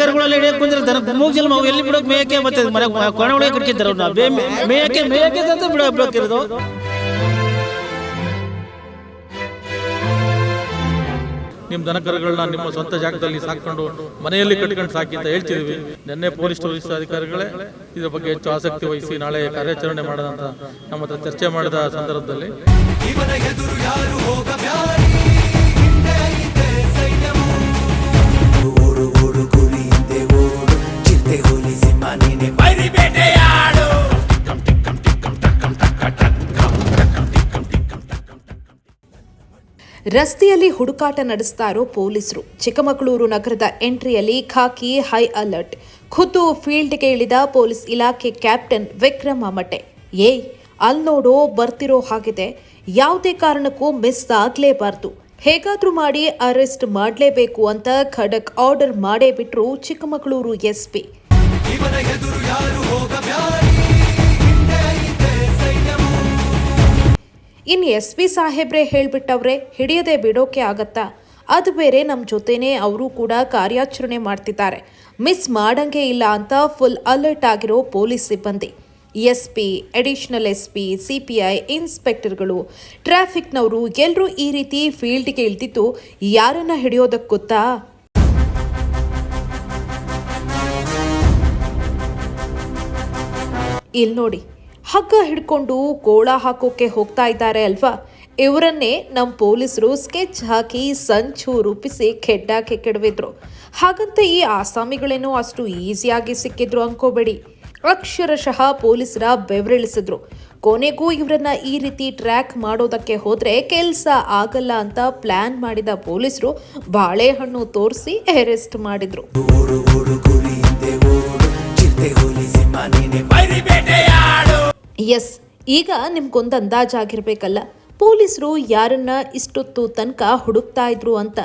ಕರುಗಳಲ್ಲಿ ಹಿಡಿಯಕ್ಕೆ ಬಂದ್ರೆ ದನ ಮೂಗ್ ಜಲ ನಾವು ಎಲ್ಲಿ ಬಿಡೋಕೆ ಮೇಯಕ್ಕೆ ಮತ್ತೆ ಮನೆ ಕೊನೆ ಒಳಗೆ ಕಟ್ಕಿದ್ದಾರೆ ಅವ್ರನ್ನ ಬೇ ಮೇಯಕ್ಕೆ ಮೇಯಕ್ಕೆ ಅಂತ ಬಿಡ ಬಿಡೋಕಿರೋದು ನಿಮ್ಮ ದನಕರುಗಳನ್ನ ನಿಮ್ಮ ಸ್ವಂತ ಜಾಗದಲ್ಲಿ ಸಾಕೊಂಡು ಮನೆಯಲ್ಲಿ ಕಟ್ಕೊಂಡು ಸಾಕಿ ಅಂತ ಹೇಳ್ತಿದ್ವಿ. ನಿನ್ನೆ ಪೊಲೀಸ್ ಅಧಿಕಾರಿಗಳೇ ಇದ್ರ ಬಗ್ಗೆ ಹೆಚ್ಚು ಆಸಕ್ತಿ ವಹಿಸಿ ನಾಳೆ ಕಾರ್ಯಾಚರಣೆ ಮಾಡೋದಂತ ನಮ್ಮ ಹತ್ರ ಚರ್ಚೆ ಮಾಡಿದ ಸಂದರ್ಭದಲ್ಲಿ. ರಸ್ತೆಯಲ್ಲಿ ಹುಡುಕಾಟ ನಡೆಸ್ತಾ ಇರೋ ಪೊಲೀಸರು. ಚಿಕ್ಕಮಗಳೂರು ನಗರದ ಎಂಟ್ರಿಯಲ್ಲಿ ಖಾಕಿ, ಹೈ ಅಲರ್ಟ್. ಖುದ್ದು ಫೀಲ್ಡ್ಗೆ ಇಳಿದ ಪೊಲೀಸ್ ಇಲಾಖೆ ಕ್ಯಾಪ್ಟನ್ ವಿಕ್ರಮ ಮಟೆ ಏಯ್, ಅಲ್ಲಿ ನೋಡೋ ಬರ್ತಿರೋ ಹಾಗಿದೆ. ಯಾವುದೇ ಕಾರಣಕ್ಕೂ ಮಿಸ್ ಆಗಲೇಬಾರ್ದು. ಹೇಗಾದರೂ ಮಾಡಿ ಅರೆಸ್ಟ್ ಮಾಡಲೇಬೇಕು ಅಂತ ಖಡಕ್ ಆರ್ಡರ್ ಮಾಡೇ ಬಿಟ್ರು ಚಿಕ್ಕಮಗಳೂರು ಎಸ್ಪಿ. ಇನ್ನು ಎಸ್ ಪಿ ಸಾಹೇಬ್ರೆ ಹೇಳ್ಬಿಟ್ಟವ್ರೆ, ಹಿಡಿಯದೆ ಬಿಡೋಕೆ ಆಗತ್ತಾ? ಅದು ಬೇರೆ ನಮ್ಮ ಜೊತೆನೇ ಅವರು ಕೂಡ ಕಾರ್ಯಾಚರಣೆ ಮಾಡ್ತಿದ್ದಾರೆ. ಮಿಸ್ ಮಾಡಂಗೆ ಇಲ್ಲ ಅಂತ ಫುಲ್ ಅಲರ್ಟ್ ಆಗಿರೋ ಪೊಲೀಸ್ ಸಿಬ್ಬಂದಿ. S P additional S P C P I ಇನ್ಸ್ಪೆಕ್ಟರ್ಗಳು ಟ್ರಾಫಿಕ್ನವರು ಎಲ್ಲರೂ ಈ ರೀತಿ ಫೀಲ್ಡ್ಗೆ ಇಳ್ದಿದ್ದು ಯಾರನ್ನ ಹಿಡಿಯೋದಕ್ಕೆ ಗೊತ್ತಾ? ಇಲ್ಲಿ ನೋಡಿ ಹಗ್ಗ ಹಿಡ್ಕೊಂಡು ಗೋಳ ಹಾಕೋಕೆ ಹೋಗ್ತಾ ಇದ್ದಾರೆ ಅಲ್ವಾ? ಇವರನ್ನೇ ನಮ್ಮ ಪೊಲೀಸರು ಸ್ಕೆಚ್ ಹಾಕಿ ಸಂಚು ರೂಪಿಸಿ ಕೆಡ್ಡಾಕೆ ಕೆಡವಿದ್ರು. ಹಾಗಂತ ಈ ಆಸಾಮಿಗಳೇನೋ ಅಷ್ಟು ಈಸಿಯಾಗಿ ಸಿಕ್ಕಿದ್ರು ಅನ್ಕೋಬೇಡಿ. ಅಕ್ಷರಶಃ ಪೊಲೀಸರ ಬೆವರಿಳಿಸಿದ್ರು. ಕೊನೆಗೂ ಇವರನ್ನ ಈ ರೀತಿ ಟ್ರ್ಯಾಕ್ ಮಾಡೋದಕ್ಕೆ ಹೋದರೆ ಕೆಲಸ ಆಗಲ್ಲ ಅಂತ ಪ್ಲಾನ್ ಮಾಡಿದ ಪೊಲೀಸರು ಬಾಳೆಹಣ್ಣು ತೋರಿಸಿ ಅರೆಸ್ಟ್ ಮಾಡಿದ್ರು. ಎಸ್, ಈಗ ನಿಮ್ಗೊಂದು ಅಂದಾಜಾಗಿರ್ಬೇಕಲ್ಲ. ಪೊಲೀಸರು ಯಾರನ್ನ ಇಷ್ಟೊತ್ತು ತನಕ ಹುಡುಕ್ತಾ ಇದ್ರು ಅಂತ,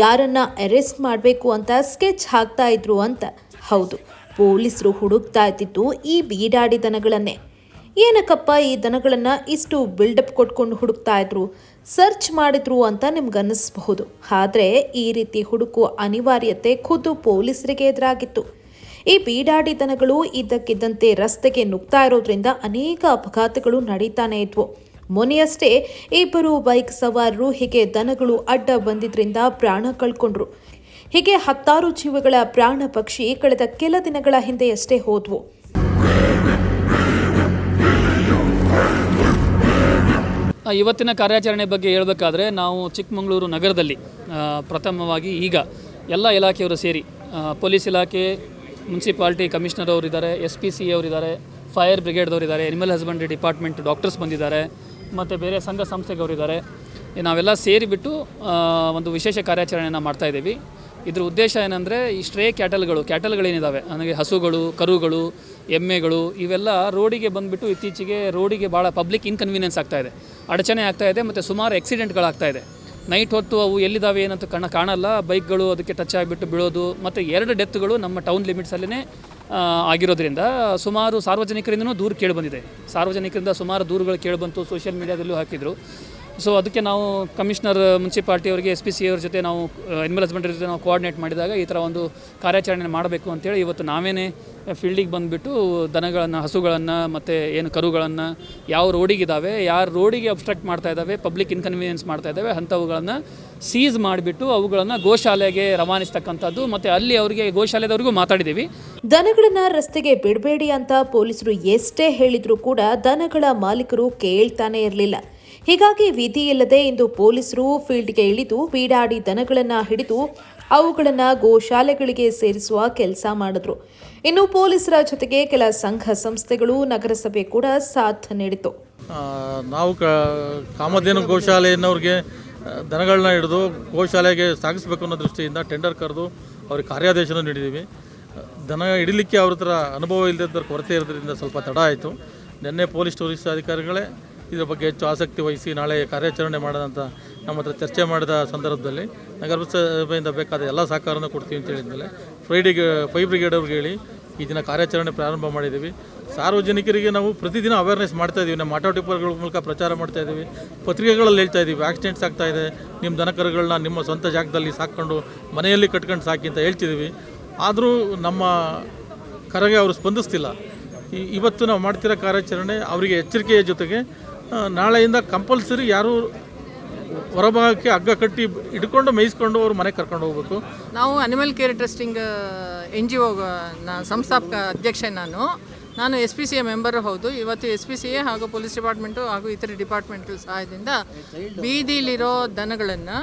ಯಾರನ್ನ ಅರೆಸ್ಟ್ ಮಾಡಬೇಕು ಅಂತ ಸ್ಕೆಚ್ ಹಾಕ್ತಾ ಇದ್ರು ಅಂತ. ಹೌದು, ಪೊಲೀಸರು ಹುಡುಕ್ತಾ ಇದ್ದಿದ್ದು ಈ ಬೀಡಾಡಿ ದನಗಳನ್ನೇ. ಏನಕ್ಕಪ್ಪ ಈ ದನಗಳನ್ನ ಇಷ್ಟು ಬಿಲ್ಡಪ್ ಕೊಟ್ಕೊಂಡು ಹುಡುಕ್ತಾ ಇದ್ರು, ಸರ್ಚ್ ಮಾಡಿದ್ರು ಅಂತ ನಿಮ್ಗೆ ಅನ್ನಿಸ್ಬಹುದು ಆದರೆ ಈ ರೀತಿ ಹುಡುಕುವ ಅನಿವಾರ್ಯತೆ ಖುದ್ದು ಪೊಲೀಸರಿಗೆ ಎದುರಾಗಿತ್ತು. ಈ ಬೀಡಾಡಿತನಗಳು ಇದ್ದಕ್ಕಿದ್ದಂತೆ ರಸ್ತೆಗೆ ನುಗ್ತಾ ಇರೋದ್ರಿಂದ ಅನೇಕ ಅಪಘಾತಗಳು ನಡೀತಾನೆ ಇದ್ವು. ಮೊನೆಯಷ್ಟೇ ಇಬ್ಬರು ಬೈಕ್ ಸವಾರರು ಹೀಗೆ ದನಗಳು ಅಡ್ಡ ಬಂದಿದ್ರಿಂದ ಪ್ರಾಣ ಕಳ್ಕೊಂಡ್ರು. ಹೀಗೆ ಹತ್ತಾರು ಜೀವಗಳ ಪ್ರಾಣ ಪಕ್ಷಿ ಕಳೆದ ಕೆಲ ದಿನಗಳ ಹಿಂದೆಯಷ್ಟೇ ಹೋದ್ವು. ಇವತ್ತಿನ ಕಾರ್ಯಾಚರಣೆ ಬಗ್ಗೆ ಹೇಳಬೇಕಾದ್ರೆ ನಾವು ಚಿಕ್ಕಮಗಳೂರು ನಗರದಲ್ಲಿ ಪ್ರಥಮವಾಗಿ ಈಗ ಎಲ್ಲ ಇಲಾಖೆಯವರು ಸೇರಿ ಪೊಲೀಸ್ ಇಲಾಖೆ ಮುನ್ಸಿಪಾಲ್ಟಿ ಕಮಿಷನರ್ ಅವರಿದ್ದಾರೆ ಎಸ್ ಪಿ ಸಿ ಅವರಿದ್ದಾರೆ, ಫೈರ್ ಬ್ರಿಗೇಡ್ದವರಿದ್ದಾರೆ ಎನಿಮಲ್ ಹಸ್ಬೆಂಡ್ರಿ ಡಿಪಾರ್ಟ್ಮೆಂಟ್ ಡಾಕ್ಟರ್ಸ್ ಬಂದಿದ್ದಾರೆ, ಮತ್ತು ಬೇರೆ ಸಂಘ ಸಂಸ್ಥೆಗವರಿದ್ದಾರೆ ನಾವೆಲ್ಲ ಸೇರಿಬಿಟ್ಟು ಒಂದು ವಿಶೇಷ ಕಾರ್ಯಾಚರಣೆಯನ್ನು ಮಾಡ್ತಾಯಿದ್ದೀವಿ ಇದ್ರ ಉದ್ದೇಶ ಏನಂದರೆ, ಈ ಸ್ಟ್ರೇ ಕ್ಯಾಟಲ್ಗಳು ಕ್ಯಾಟಲ್ಗಳೇನಿದ್ದಾವೆ ನನಗೆ ಹಸುಗಳು, ಕರುಗಳು, ಎಮ್ಮೆಗಳು, ಇವೆಲ್ಲ ರೋಡಿಗೆ ಬಂದುಬಿಟ್ಟು ಇತ್ತೀಚೆಗೆ ರೋಡಿಗೆ ಭಾಳ ಪಬ್ಲಿಕ್ ಇನ್ಕನ್ವೀನಿಯನ್ಸ್ ಆಗ್ತಾಯಿದೆ ಅಡಚಣೆ ಆಗ್ತಾಯಿದೆ ಮತ್ತು ಸುಮಾರು ಆಕ್ಸಿಡೆಂಟ್ಗಳಾಗ್ತಾ ಇದೆ. ನೈಟ್ ಹೊತ್ತು ಅವು ಎಲ್ಲಿದ್ದಾವೆ ಏನಂತ ಕಣ ಕಾಣಲ್ಲ. ಬೈಕ್ಗಳು ಅದಕ್ಕೆ ಟಚ್ ಆಗಿಬಿಟ್ಟು ಬೀಳೋದು, ಮತ್ತು ಎರಡು ಡೆತ್ಗಳು ನಮ್ಮ ಟೌನ್ ಲಿಮಿಟ್ಸಲ್ಲೇ ಆಗಿರೋದ್ರಿಂದ ಸುಮಾರು ಸಾರ್ವಜನಿಕರಿಂದನೂ ದೂರು ಕೇಳಿಬಂದಿದೆ ಸಾರ್ವಜನಿಕರಿಂದ ಸುಮಾರು ದೂರುಗಳು ಕೇಳಿಬಂತು ಸೋಷಿಯಲ್ ಮೀಡಿಯಾದಲ್ಲೂ ಹಾಕಿದರು. ಸೊ ಅದಕ್ಕೆ ನಾವು ಕಮಿಷನರ್ ಮುನ್ಸಿಪಾಲ್ಟಿ ಅವರಿಗೆ ಎಸ್ ಪಿ ಸಿ ಅವ್ರ ಜೊತೆ ನಾವು ಎನಿಮಲ್ ಹಸ್ಬೆಂಡ್ರಿ ಜೊತೆ ನಾವು ಕೋಆರ್ಡಿನೇಟ್ ಮಾಡಿದಾಗ ಈ ಥರ ಒಂದು ಕಾರ್ಯಾಚರಣೆ ಮಾಡಬೇಕು ಅಂತೇಳಿ ಇವತ್ತು ನಾವೇನೇ ಫೀಲ್ಡಿಗೆ ಬಂದುಬಿಟ್ಟು ದನಗಳನ್ನು, ಹಸುಗಳನ್ನು ಮತ್ತು ಏನು ಕರುಗಳನ್ನು ಯಾವ ರೋಡಿಗಿದ್ದಾವೆ ಯಾರು ರೋಡಿಗೆ ಅಬ್ಸ್ಟ್ರಾಕ್ಟ್ ಮಾಡ್ತಾ ಇದ್ದಾವೆ ಪಬ್ಲಿಕ್ ಇನ್ಕನ್ವೀನಿಯನ್ಸ್ ಮಾಡ್ತಾ ಇದ್ದಾವೆ ಅಂಥವುಗಳನ್ನು ಸೀಸ್ ಮಾಡಿಬಿಟ್ಟು ಅವುಗಳನ್ನು ಗೋಶಾಲೆಗೆ ರವಾನಿಸ್ತಕ್ಕಂಥದ್ದು ಮತ್ತು ಅಲ್ಲಿ ಅವರಿಗೆ ಗೋಶಾಲೆದವ್ರಿಗೂ ಮಾತಾಡಿದ್ದೀವಿ. ದನಗಳನ್ನ ರಸ್ತೆಗೆ ಬಿಡಬೇಡಿ ಅಂತ ಪೊಲೀಸರು ಎಷ್ಟೇ ಹೇಳಿದರೂ ಕೂಡ ದನಗಳ ಮಾಲೀಕರು ಕೇಳ್ತಾನೆ ಇರಲಿಲ್ಲ. ಹೀಗಾಗಿ ವಿಧಿ ಇಲ್ಲದೆ ಇಂದು ಪೊಲೀಸರು ಫೀಲ್ಡ್ಗೆ ಇಳಿದು ಬೀಡಾಡಿ ದನಗಳನ್ನು ಹಿಡಿದು ಅವುಗಳನ್ನು ಗೋಶಾಲೆಗಳಿಗೆ ಸೇರಿಸುವ ಕೆಲಸ ಮಾಡಿದ್ರು. ಇನ್ನು ಪೊಲೀಸರ ಜೊತೆಗೆ ಕೆಲ ಸಂಘ ಸಂಸ್ಥೆಗಳು ನಗರಸಭೆ ಕೂಡ ಸಾಥ್ ನೀಡಿತು ನಾವು ಕಾಮಧೇನು ಗೋಶಾಲೆಯನ್ನವ್ರಿಗೆ ದನಗಳನ್ನ ಹಿಡಿದು ಗೋಶಾಲೆಗೆ ಸಾಗಿಸಬೇಕು ಅನ್ನೋ ದೃಷ್ಟಿಯಿಂದ ಟೆಂಡರ್ ಕರೆದು ಅವ್ರಿಗೆ ಕಾರ್ಯಾದೇಶನ ನೀಡಿದ್ದೀವಿ ದನ ಹಿಡಿಲಿಕ್ಕೆ ಅವ್ರ ಹತ್ರ ಅನುಭವ ಇಲ್ಲದ ಕೊರತೆ ಇರೋದ್ರಿಂದ ಸ್ವಲ್ಪ ತಡ ಆಯಿತು. ನಿನ್ನೆ ಪೊಲೀಸ್ ಟೂರಿಸ್ಟ್ ಅಧಿಕಾರಿಗಳೇ ಇದ್ರ ಬಗ್ಗೆ ಹೆಚ್ಚು ಆಸಕ್ತಿ ವಹಿಸಿ ನಾಳೆ ಕಾರ್ಯಾಚರಣೆ ಮಾಡೋದಂತ ನಮ್ಮ ಹತ್ರ ಚರ್ಚೆ ಮಾಡಿದ ಸಂದರ್ಭದಲ್ಲಿ ನಗರಸಭೆಯಿಂದ ಬೇಕಾದ ಎಲ್ಲ ಸಹಕಾರನೂ ಕೊಡ್ತೀವಿ ಅಂತ ಹೇಳಿದ್ಮೇಲೆ ಫ್ರೈಡಿಗೆ ಫೈ ಬ್ರಿಗೇಡ್ ಅವ್ರಿಗೆ ಹೇಳಿ ಈ ದಿನ ಕಾರ್ಯಾಚರಣೆ ಪ್ರಾರಂಭ ಮಾಡಿದ್ದೀವಿ. ಸಾರ್ವಜನಿಕರಿಗೆ ನಾವು ಪ್ರತಿದಿನ ಅವೇರ್ನೆಸ್ ಮಾಡ್ತಾ ಇದ್ದೀವಿ. ನಮ್ಮ ಆಟೋ ಟಿಪ್ಪರ್ಗಳ ಮೂಲಕ ಪ್ರಚಾರ ಮಾಡ್ತಾ ಇದ್ದೀವಿ. ಪತ್ರಿಕೆಗಳಲ್ಲಿ ಹೇಳ್ತಾ ಇದ್ದೀವಿ. ಆಕ್ಸಿಡೆಂಟ್ಸ್ ಆಗ್ತಾ ಇದೆ. ನಿಮ್ಮ ದನಕರುಗಳನ್ನ ನಿಮ್ಮ ಸ್ವಂತ ಜಾಗದಲ್ಲಿ ಸಾಕೊಂಡು ಮನೆಯಲ್ಲಿ ಕಟ್ಕೊಂಡು ಸಾಕಿ ಅಂತ ಹೇಳ್ತಿದ್ದೀವಿ. ಆದರೂ ನಮ್ಮ ಕರೆಗೆ ಅವರು ಸ್ಪಂದಿಸ್ತಿಲ್ಲ. ಇವತ್ತು ನಾವು ಮಾಡ್ತಿರೋ ಕಾರ್ಯಾಚರಣೆ ಅವರಿಗೆ ಎಚ್ಚರಿಕೆಯ ಜೊತೆಗೆ ನಾಳೆಯಿಂದ ಕಂಪಲ್ಸರಿ ಯಾರು ಹೊರಭಾಗಕ್ಕೆ ಹಗ್ಗ ಕಟ್ಟಿ ಹಿಡ್ಕೊಂಡು ಮೇಯಿಸ್ಕೊಂಡು ಅವ್ರು ಮನೆಗೆ ಕರ್ಕೊಂಡು ಹೋಗ್ಬೇಕು. ನಾವು animal care trusting N G O ಸಂಸ್ಥಾಪಕ ಅಧ್ಯಕ್ಷೆ ನಾನು. ನಾನು S P C A member ಹೌದು. ಇವತ್ತು ಎಸ್ ಪಿ ಸಿ ಎ ಹಾಗೂ ಪೊಲೀಸ್ ಡಿಪಾರ್ಟ್ಮೆಂಟು ಹಾಗೂ ಇತರೆ ಡಿಪಾರ್ಟ್ಮೆಂಟು ಸಹಾಯದಿಂದ ಬೀದಿಲಿರೋ ದನಗಳನ್ನು,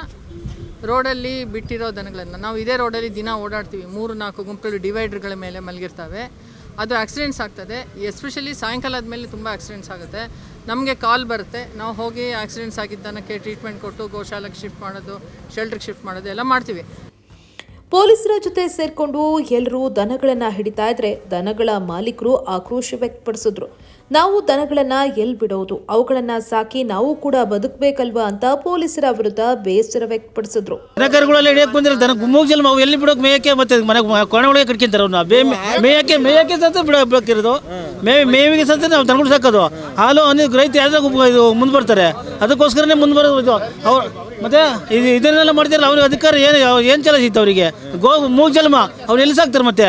ರೋಡಲ್ಲಿ ಬಿಟ್ಟಿರೋ ದನಗಳನ್ನು, ನಾವು ಇದೇ ರೋಡಲ್ಲಿ ದಿನ ಓಡಾಡ್ತೀವಿ. ಮೂರು, ನಾಲ್ಕು ಗುಂಪುಗಳು ಡಿವೈಡರ್ಗಳ ಮೇಲೆ ಮಲಗಿರ್ತವೆ. ಅದು ಆಕ್ಸಿಡೆಂಟ್ಸ್ ಆಗ್ತದೆ. ಎಸ್ಪೆಷಲಿ ಸಾಯಂಕಾಲ ಆದಮೇಲೆ ತುಂಬ ಆಕ್ಸಿಡೆಂಟ್ಸ್ ಆಗುತ್ತೆ. ನಮಗೆ ಕಾಲ್ ಬರುತ್ತೆ. ನಾವು ಹೋಗಿ ಆಕ್ಸಿಡೆಂಟ್ಸ್ ಆಗಿದ್ದನಕ್ಕೆ ಟ್ರೀಟ್ಮೆಂಟ್ ಕೊಟ್ಟು, ಗೋಶಾಲೆಗೆ ಶಿಫ್ಟ್ ಮಾಡೋದು ಶೆಲ್ಟ್ರಿಗೆ ಶಿಫ್ಟ್ ಮಾಡೋದು, ಎಲ್ಲ ಮಾಡ್ತೀವಿ. ಪೊಲೀಸರ ಜೊತೆ ಸೇರ್ಕೊಂಡು ಎಲ್ಲರೂ ದನಗಳನ್ನು ಹಿಡಿತಾ ಇದ್ರೆ ದನಗಳ ಮಾಲೀಕರು ಆಕ್ರೋಶ ವ್ಯಕ್ತಪಡಿಸಿದ್ರು. ನಾವು ದನಗಳನ್ನು ಎಲ್ಲಿ ಬಿಡೋದು? ಅವುಗಳನ್ನ ಸಾಕಿ ನಾವು ಕೂಡ ಬದುಕಬೇಕಲ್ವಾ ಅಂತ ಪೊಲೀಸರ ವಿರುದ್ಧ ಬೇಸರ ವ್ಯಕ್ತಪಡಿಸಿದ್ರು. ದನಕರುಗಳೆಲ್ಲ ಹಿಡಿಯಕ್ಕೆ ಬಂದಿಲ್ಲ ದನ ಮೂಗ್ ಜನ್ಮ ಅವು ಎಲ್ಲಿ ಬಿಡೋಕೆ ಮೇಯಕ್ಕೆ ಮತ್ತೆ ಮನೆ ಕೊಣಗಳಿಗೆ ಕಟ್ಕೊಂತಾರೆ ಅವ್ನ? ಬೇ ಮೇಯಕ್ಕೆ ಮೇಯಕ್ಕೆ ಸತ್ತ ಬಿಡ ಬೇಕಿರೋದು ಮೇವಿ ಮೇವಿಗೆ ಸತ್ತ ನಾವು ದನಗಳು ಸಾಕೋದು? ಹಾಲು ಅನ್ನೋದು ರೈತ ಯಾವ್ದಾಗ ಇದು ಮುಂದೆ ಬರ್ತಾರೆ. ಅದಕ್ಕೋಸ್ಕರನೇ ಮುಂದೆ ಬರೋದು ಅವ್ರು ಮತ್ತೆ ಇದು ಇದನ್ನೆಲ್ಲ ಮಾಡ್ತಿರಲ್ಲ, ಅವ್ರಿಗೆ ಅಧಿಕಾರ ಏನು ಏನು ಚಲ ಅವರಿಗೆ? ಗೋ, ಮೂಗ್ ಜನ್ಮ, ಅವ್ರು ಎಲ್ಲಿ ಸಾಕ್ತಾರೆ ಮತ್ತೆ?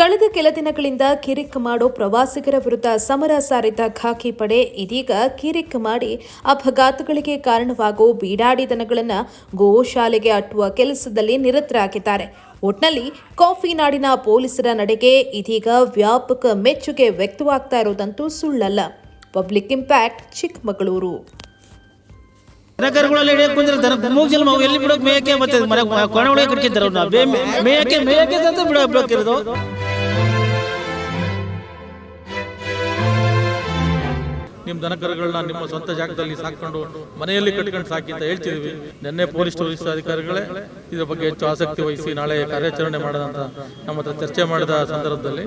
ಕಳೆದ ಕೆಲ ದಿನಗಳಿಂದ ಕಿರಿಕ್ ಮಾಡೋ ಪ್ರವಾಸಿಗರ ವಿರುದ್ಧ ಸಮರ ಸಾರಿದ್ದ ಖಾಕಿ ಪಡೆ ಇದೀಗ ಕಿರಿಕ್ ಮಾಡಿ ಅಪಘಾತಗಳಿಗೆ ಕಾರಣವಾಗೋ ಬೀಡಾಡಿ ದನಗಳನ್ನು ಗೋಶಾಲೆಗೆ ಅಟ್ಟುವ ಕೆಲಸದಲ್ಲಿ ನಿರತರಾಗಿದ್ದಾರೆ. ಒಟ್ನಲ್ಲಿ ಕಾಫಿ ನಾಡಿನ ಪೊಲೀಸರ ನಡೆಗೆ ಇದೀಗ ವ್ಯಾಪಕ ಮೆಚ್ಚುಗೆ ವ್ಯಕ್ತವಾಗ್ತಾ ಇರೋದಂತೂ ಸುಳ್ಳಲ್ಲ. Public impact, Chikkamagaluru. ದನಕರುಗಳೆಲ್ಲ ಹಿಡಿಯಕ್ಕೆ ಬಂದಿಲ್ಲ ದನ ಮೂಗ್ ಅವು ಎಲ್ಲಿ ಬಿಡೋಕೆ ಮೇಯಕ್ಕೆ ಮತ್ತೆ ಮರ ಕೊನೆ ಒಳಗೆ ಬೇ ಮೇಯಕ್ಕೆ ಮೇಯಕ್ಕೆ ಸತ ಬಿಡ ಬಿಡೋಕಿರೋದು. ನಿಮ್ಮ ದನಕರುಗಳನ್ನ ನಿಮ್ಮ ಸ್ವಂತ ಜಾಗದಲ್ಲಿ ಸಾಕೊಂಡು ಮನೆಯಲ್ಲಿ ಕಟ್ಕೊಂಡು ಸಾಕಿ ಅಂತ ಹೇಳ್ತಿದ್ದೀವಿ ನಿನ್ನೆ ಪೊಲೀಸ್ ಟೂರಿಸ್ಟ್ ಅಧಿಕಾರಿಗಳೇ ಇದ್ರ ಬಗ್ಗೆ ಹೆಚ್ಚು ಆಸಕ್ತಿ ವಹಿಸಿ ನಾಳೆ ಕಾರ್ಯಾಚರಣೆ ಮಾಡೋದಂತ ನಮ್ಮ ಹತ್ರ ಚರ್ಚೆ ಮಾಡಿದ ಸಂದರ್ಭದಲ್ಲಿ.